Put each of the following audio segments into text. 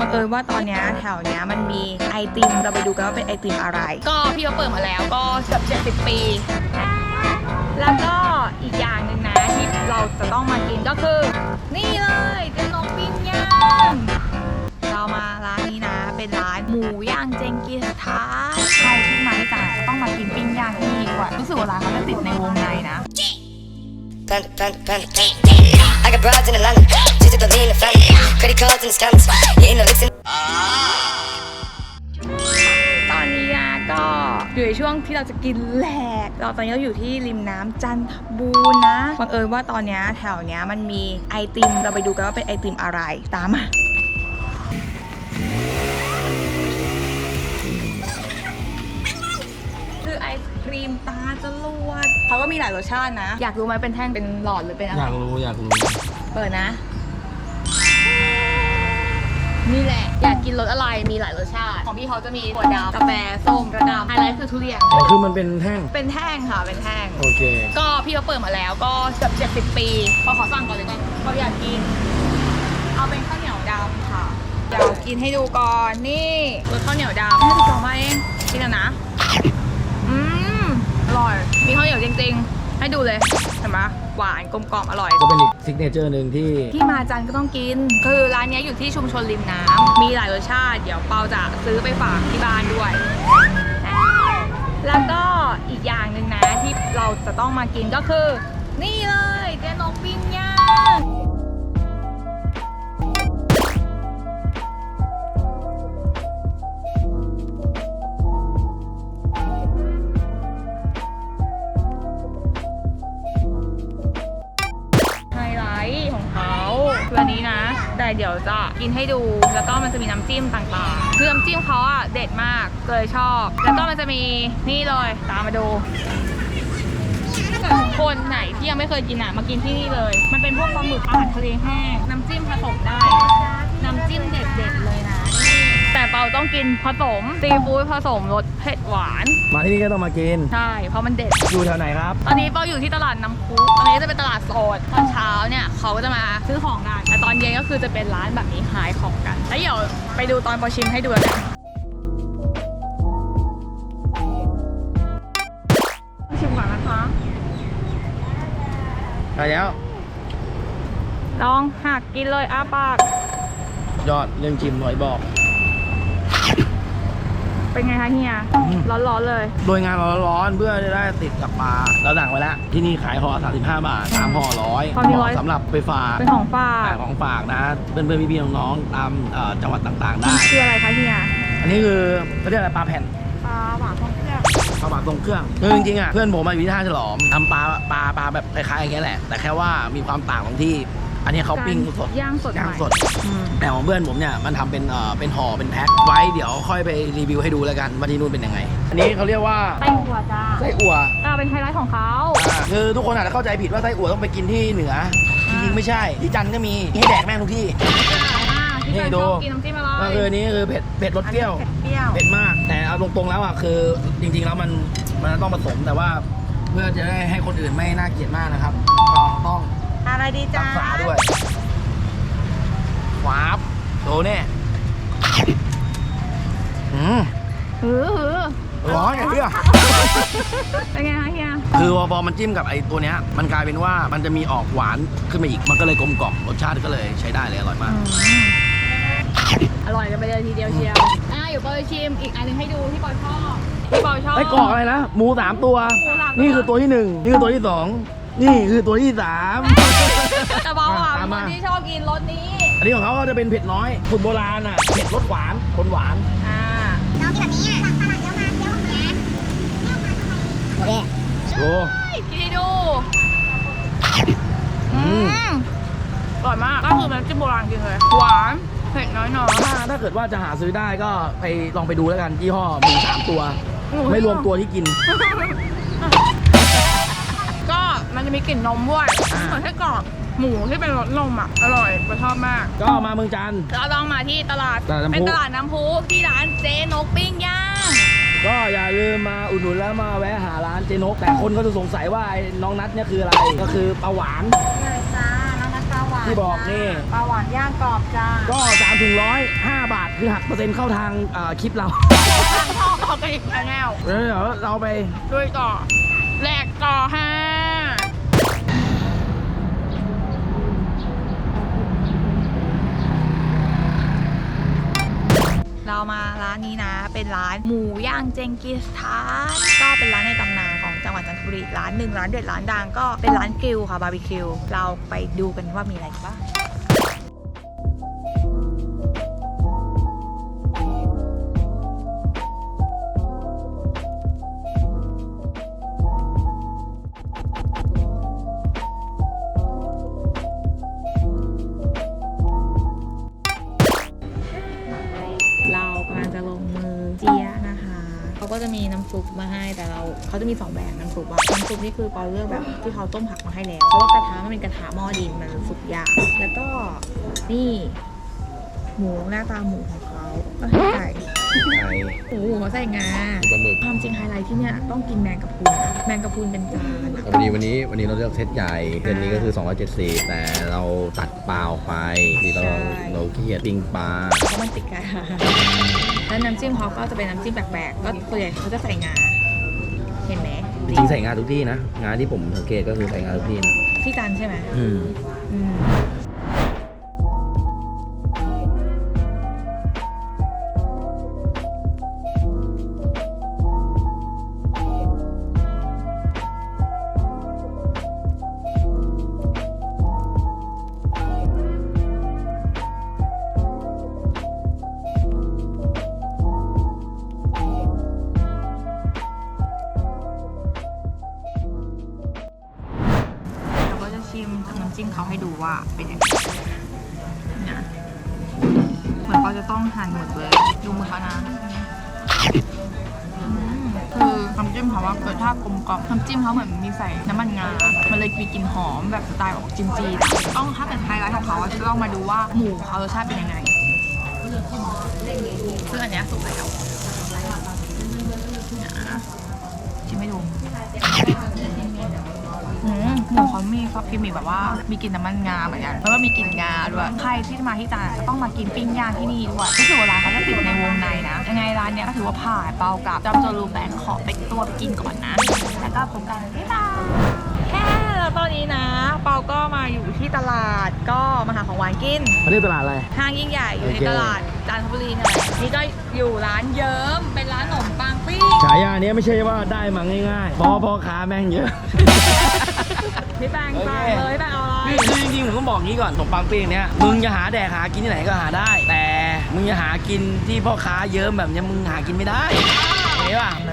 บังเอิญว่าตอนเนี้ยแถวเนี้ยมันมีไอติมเราไปดูกันว่าเป็นไอติมอะไร ก็พี่เขาเปิดมาแล้วก็เกือบเจ็ดสิบ70 ปี แล้วก็อีกอย่างหนึ่งนะที่เราจะต้องมากินก็คือ นี่เลยเจนงปิ้งย่างเรามาร้านนี้นะ เป็นร้านหมูย่างเจงกิสถานใครที่มาที่จันทร์ต้องมากินปิ้งย่างที่นี่ดีกว่ารู้สึกว่าร้านเขาจะติดในวงในนะ Panda, panda, panda, panda. I got broads in Atlanta, just to the lean, the family. Credit cards and scams, hitting the licks and ตอนนี้นะก็อยู่ในช่วงที่เราจะกินแหลกเราตอนนี้เราอยู่ที่ริมน้ำจันทบูรณ์นะบังเอิญว่าตอนเนี้ยแถวเนี้ยมันมีไอติมเราไปดูกันว่าเป็นไอติมอะไรตามมา คือไอศครีมตาจรวดเขาก็มีหลายรสชาตินะ อยากรู้ไหมเป็นแท่งเป็นหลอดหรือเป็นอะไรอยากรู้อยากรู้เปิดนะ นี่แหละ อยากกินรสอะไรมีหลายรสชาติ ของพี่เขาจะมีถั่วดำกาแฟส้มกระดำไฮไลท์คือทุเรียน อ๋อคือมันเป็นแท่ง เป็นแท่งค่ะเป็นแท่ง โอเค ก็พี่เขาเปิดมาแล้วก็เกือบเจ็ดสิบปีพอขอสั่งก่อนเลยก่อนเพราะอยากกิน เอาเป็นข้าวเหนียวดำค่ะเดี๋ยวกินให้ดูก่อนนี่รสข้าวเหนียวดำให้ดูกล่องมาเองกินแล้วนะอืมอร่อยมีข้าวเหนียวจริงๆ ให้ดูเลยเห็นไหมหวานกลมกล่อมอร่อย ก็เป็นอีกซิกเนเจอร์หนึ่งที่ ที่มาจันทร์ก็ต้องกิน คือร้านเนี้ยอยู่ที่ชุมชนริมน้ำมีหลายรสชาติ เดี๋ยวเปาจะซื้อไปฝากที่บ้านด้วย แล้วก็อีกอย่างหนึ่งนะที่เราจะต้องมากินก็คือ นี่เลยเจนกปิ้งย่าง กินให้ดู แล้วก็มันจะมีน้ำจิ้มต่างๆคือน้ำจิ้มเขาอะเด็ดมากเลยชอบ แล้วก็มันจะมีนี่เลยตามมาดู คนไหนที่ยังไม่เคยกินอะมากินที่นี่เลย มันเป็นพวกปลาหมึกอาหารทะเลแห้งน้ำจิ้มผสมได้ น้ำจิ้มเด็ดๆเลยนะ แต่เปาต้องกินผสมซีฟู้ดผสมรสเผ็ดหวาน มาที่นี่ก็ต้องมากิน ใช่ เพราะมันเด็ด อยู่แถวไหนครับ ตอนนี้เปาอยู่ที่ตลาดน้ำพุตอนนี้จะเป็นตลาดสดตอนเช้าเนี่ยเขาก็จะมาซื้อของกันแต่ตอนเย็นก็คือจะเป็นร้านแบบนี้ขายของกัน แล้วเดี๋ยวไปดูตอนเปาชิมให้ดูแล้วกันชิมก่อนนะคะไปแล้ว ลองหักกินเลยอ้าปาก ยอดเรื่องชิมหน่อยบอก เป็นไงคะเฮียอืมร้อนๆเลย โดยงานร้อนๆเพื่อจะได้ติดกับปลาเราสั่งไว้แล้ว ที่นี่ขายห่อ35 บาท3ห่อร้อยพอมีร้อย สำหรับไปฝากเป็นของฝากขายของฝากนะ เพื่อนๆพี่ๆน้องๆตามเอ่อจังหวัดต่างๆมัได้นคืออะไรคะเฮียอันนี้คือเขาเรียกอะไรปลาแผ่น ปลาหวานทองเครื่องปลาหมักตรงเครื่องคือจริงๆอะเพื่อนผมมาอยู่ที่ท่าฉลอมทำปลาปลาปลาแบบคล้ายๆอย่างเงี้ยแหละ แต่แค่ว่ามีความต่างตรงที่ อันนี้เขาปิ้งสดย่างสดย่างใหม่สดอืมแต่ของเพื่อนผมเนี่ยมันทำเป็นเอ่อเป็นห่อเป็นแพ็คไว้เดี๋ยวค่อยไปรีวิวให้ดูแล้วกันว่าที่นู่นเป็นยังไง อันนี้เขาเรียกว่าไส้อั่วจ้าไส้อั่วอ่าเป็นไฮไลท์ของเขาอ่าคือทุกคนอาจจะเข้าใจผิดว่าไส้อั่วต้องไปกินที่เหนือจริงๆไม่ใช่ที่จันทร์ก็มีให้แดกแม่งทุกที่อ่าที่นี่เป็นดูชอบกินน้ำจิ้มอะไรก็คืออันนี้คือเผ็ดเผ็ดรสเปรี้ยวอันนี้เผ็ดเปรี้ยวเผ็ดมาก แต่เอาตรงๆแล้วอะคือจริง ๆ แล้วมันมันต้องผสมแต่ว่าเพื่อจะได้ให้คนอื่นไม่น่าเกลียดมากนะครับก็ต้อง อะไรดีรัจ้ากษาด้วยวาบโดเนี่ยอืมหือหือร้อนอย่างเงี้ยเป็นไงคะเฮียคือพอมันจิ้มกับไอ้ตัวเนี้ย มันกลายเป็นว่ามันจะมีออกหวานขึ้นมาอีก มันก็เลยกลมกล่อมรสชาติก็เลยใช้ได้เลยอร่อยมากอืมอร่อยกันไปเลยทีเดียวเชียว อ่าอยู่ปอยชิมอีกอันหนึงให้ดูที่ปอยชอบที่ปอยชอบไอ้กรอกอะไรนะหมูสามตัวหมูสามตัว นี่คือตัวที่หนึ่งนี่คือตัวที่สอง นี่คือตัวที่สาม แต่เบาอะตามคมานที่ชอบกินรสนี้ อันนี้ของเขาก็จะเป็นเผ็ดน้อยสูตรโบราณอะ เผ็ดรสหวานคนหวาน อ่า น้องที่แบบนี้อะสั่งฝรั่งเยอะมากเยอะมากนะโอเค โอ้ กินให้ดูอือืมมอร่อยมาก ก็คือมันจิ้มโบราณจริงเลย หวาน เผ็ดน้อยถ้าถ้าเกิดว่าจะหาซื้อได้ก็ไปลองไปดูแล้วกันยี่ห้อหมูสามตัวๆไม่รวมตัวที่กินก็ มันจะมีกลิ่นนมด้วยอ่าเหมือนไส้กรอกหมูที่เป็นรสนมอะ อร่อยผมชอบมาก ก็มาเมืองจันทร์ เราต้องมาที่ตลาด ตลาดน้ำพุ เป็นตลาดน้ำพุที่ร้านเจนกปิ้งย่าง ก็อย่าลืมมาอุดหนุนแล้วมาแวะหาร้านเจนก แต่คนก็จะสงสัยว่าไอ้น้องนัทเนี่ยคืออะไร ก็คือปลาหวาน เลยจ้าน้องนัทปลาหวาที่บอกนี่ ปลาหวานย่างกรอบจ้าก็สามถึงร้อยห้าบาทคือหักเปอร์เซ็นต์เข้าทางเอ่อคลิปเราทางพ่อออร์แกนิกแนลเดี๋ยวเราไปด้วยก่อแหลกก่อห้ เรามาร้านนี้นะ เป็นร้านหมูย่างเจงกิสถานก็เป็นร้านในตำนานของจังหวัดจันทบุรีร้านหนึ่งร้านเด็ดร้านดังก็เป็นร้านกริลค่ะบาร์บีคิวเราไปดูกันว่ามีอะไรบ้าง เราเขาจะมีสองแบบน้ำซุปอะน้ำซุปนี่คือปอเลือกแบบที่เขาต้มผักมาให้แล้ว เพราะว่ากระทะมันเป็นกระทะหม้อดินมันสุกยาก แล้วก็นี่หมูหน้าตาหมูของเขาก็ให้ไก่ไก่หมูเขาใส่งาปลาหมึก ความจริงไฮไลท์ที่เนี่ยต้องกินแมงกะพรุนนะแมงกะพรุนเป็นจานอะวันนี้วันนี้วันนี้เราเลือกเซตใหญ่เซตนี้ก็คือ 270 แต่เราตัดเปล่าไปที่เราเราขี้เกียจปิ้งปลาเพราะมันติดกระทะแล้วน้ำจิ้มเขาก็จะเป็นน้ำจิ้มแปลกๆ ก็ส่วนใหญ่เขาจะใส่งา เห็นไหมจริงๆใส่งาทุกที่นะ งาที่ผมสังเกตก็คือใส่งาทุกที่นะ ที่จันทร์ใช่ไหมอืม อืม เป็นยังไงนะเหมือนเขาจะต้องหั่นหมดเลย ดูมือเขานะคือน้ำจิ้มเขาว่าเกิดท่ากลมกล่อมน้ำจิ้มเขาเหมือนมีใส่น้ำมันงา มันเลยมีกลิ่นหอมแบบสไตล์แบบจีนจีนต้องถ้าเกิดไฮไลท์ของเขาจะต้องมาดูว่าหมูเขารสชาติเป็นยังไงซึ่งอันนี้สุกแล้ว เขามีซอสกิมมิแบบว่ามีกลิ่นน้ำมันงาเหมือนกันแล้วก็มีกลิ่นงาด้วยใครที่มาที่จานต้องมากินปิ้งย่างที่นี่ด้วยรู้สึกว่าร้านเขาจะติดในวงในนะยังไงร้านเนี้ยก็ถือว่าผ่านเปากับจอมโจรูแบงขอไปตัวไปกินก่อนนะ แล้วก็พบกันบ๊ายบายแค่แล้วตอนนี้นะ เปาก็มาอยู่ที่ตลาดก็มาหาของหวานกินเขาเรียกตลาดอะไรห้างยิ่งใหญ่อยู่ในโอเคตลาดจันทบุรีนี่แหละนี่ก็อยู่ร้านเยิ้มเป็นร้านขนมปังปิ้งฉายาเนี้ยไม่ใช่ว่าได้มาง่ายๆเพอพ่อค้าแม่งเยอะ พี่แปงโอเคฟังเลยพี่แปงเอาอะไรนี่คือจริงๆผมต้องบอกงี้ก่อนขนมปังปิ้งเนี้ยมึงจะหาแดกหากินที่ไหนก็หาได้ แต่มึงจะหากินที่พ่อค้าเยิ้มแบบเนี้ยมึงหากินไม่ได้เห็นป่ะเน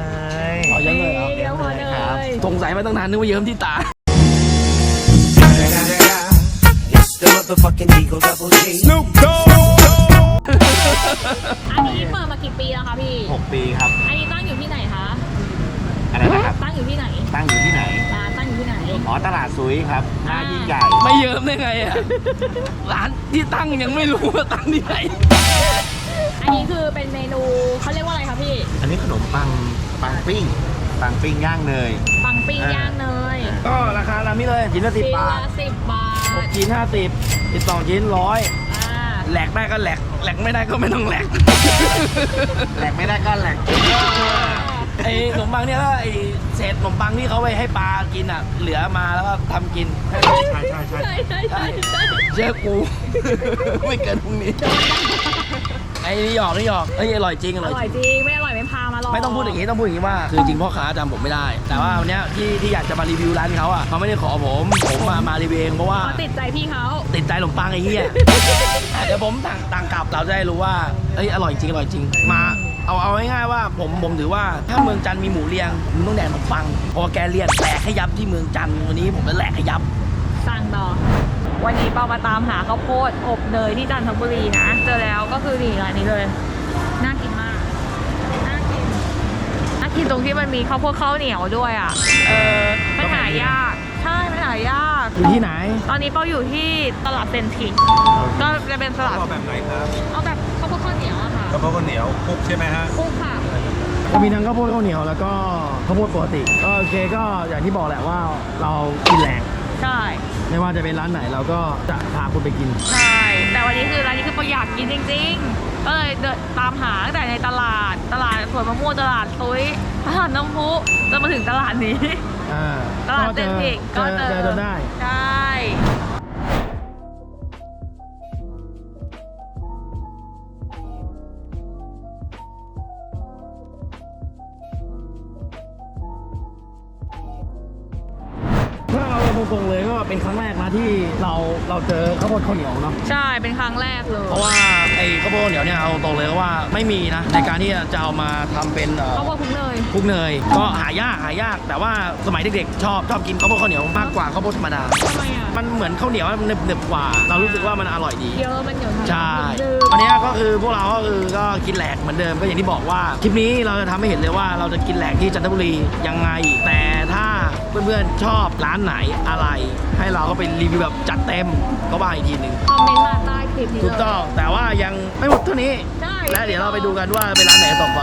ยขอเยิ้มเลยเหรอเดี๋ยวพอเลยสงสัยมาตั้งนานนึกว่าเยิ้มที่ตา It's the motherfucking Eagle Double G. อันนี้เปิดมากี่ปีแล้วคะพี่ 6 ปีครับ อันนี้ตั้ง อยู่ที่ไหนอ๋อตลาดซุยครับหน้ายิ่งใหญ่ ไม่เยิ้มได้ไงอะร้านที่ตั้งยังไม่รู้ว่าตั้งที่ไหน อันนี้คือเป็นเมนูเขาเรียกว่าอะไรคะพี่อันนี้ขนมปังปังปิ้งปังปิ้งย่างเนย ปังปิ้งอ่าย่างเนยก็ราคาตามนี้เลยชิ้นละสิบชิ้นบาละทสิบบาหกทชิ้นห้าสิบสิบสองชิ้นร้อยอ่าแหลกได้ก็แหลกแหลกไม่ได้ก็ไม่ต้องแหลก แหลกไม่ได้ก็แหลก ไอ้ขนมปังเนี่ยก็ไอ้เศษขนมปังที่เขาไปให้ปลากินอะ เหลือมาแล้วก็ทำกินใช่ใช่ใช่ใช่ใช่ใช่ใช่เชื่อกู ไม่เกินพรุ่งนี้ ไอ้นี่หยอกนี่หยอกเอ้ยอร่อยจริงออร่อยร่อยจริง ไม่อร่อยไม่พามาหรอกไม่ต้องพูดอย่างนี้ต้องพูดอย่างนี้ว่า คือจริงพ่อค้าจำผมไม่ได้ แต่ว่าวันเนี้ยที่ที่อยากจะมารีวิวร้านเขาอะเขาไม่ได้ขอผมผมมามารีวิวเองเพราะว่าเขาติดใจพี่เขาติดใจขนมปังไอ้เหี้ย เดี๋ยวผมต่างต่างกลับเราจะได้รู้ว่า เอ้ยอร่อยจริงอร่อยจริง มา เอาเอาง่ายๆว่าผมผมถือว่าถ้าเมืองจันทร์มีหมูเรียงมึงต้องแดกขนมปังเพราะว่าแกเรียนแหลกให้ยับที่เมืองจันทร์วันนี้ผมจะแหลกให้ยับสั่งต่อ วันนี้เปามาตามหาข้าวโพดอบเนยที่จันทบุรีนะ เจอแล้วก็คือนี่ร้านนี้เลย น่ากินมาก น่ากิน น่ากินตรงที่มันมีข้าวโพดข้าวเหนียวด้วยอะ เออมันหายาก ใช่มันหายาก อยู่ที่ไหน ตอนนี้เปาอยู่ที่ตลาดเซนทริกก็จะเป็นตลาดเอาแบบไหนครับาวเหนียวอะค่ะกระเพาะข้าวเหนียวคลุกใช่ไหมฮะคลุกค่ะก็มีทั้งข้าวโพดข้าวเหนียวแล้วก็ข้าวโพดปกติก็โอเคก็อย่างที่บอกแหละว่าเรากินแหลกใช่ ไม่ว่าจะเป็นร้านไหนเราก็จะพาคุณไปกิน ใช่ แต่วันนี้คือร้านนี้คือประหยัดกินจริงๆ ก็เลยเดินตามหาตั้งแต่ในตลาด ตลาดสวนมะม่วงตลาดตุ้ยตลาดน้ำพุจนมาถึงตลาดนี้ อ่าตลาดเต็มอีกเจก็อเจอเจอจนได้ ใช่ เลยก็เป็นครั้งแรกนะที่เราเราเจอข้าวโพดข้าวเหนียวเนาะใช่เป็นครั้งแรกเลยเพราะว่าไอ้ข้าวโพดข้าวเหนียวเนี่ยเอาตรงเลยว่าไม่มีนะในการที่จะเอามาทำเป็นเอ่อข้าวโพดคลุกเลย คลุกเนยก็หายากหายาก แต่ว่าสมัยเด็กๆ ชอบชอบกินข้าวโพดข้าวเหนียวมากกว่าข้าวโพดธรรมดา ทำไมอะ มันเหมือนข้าวเหนียวมันหนึบๆกว่า เรารู้สึกว่ามันอร่อยดี เยอะมันเหนียวใช่ดื้อวันนี้ก็คือพวกเราก็คือก็กินแหลกเหมือนเดิมก็อย่างที่บอกว่าคลิปนี้เราจะทำให้เห็นเลยว่าเราจะกินแหลกที่จันทบุรียังไง แต่ถ้าเพื่อนๆชอบร้านไหนอะไร ให้เราก็ไปรีวิวแบบจัดเต็มก็ว่าอีกทีหนึ่งคอมเมนต์มาใต้คลิปนี้ถูกต้องแต่ว่ายังไม่หมดเท่านี้ ใช่ และเดี๋ยวเราไปดูกันว่าเป็นร้านไหนต่อไป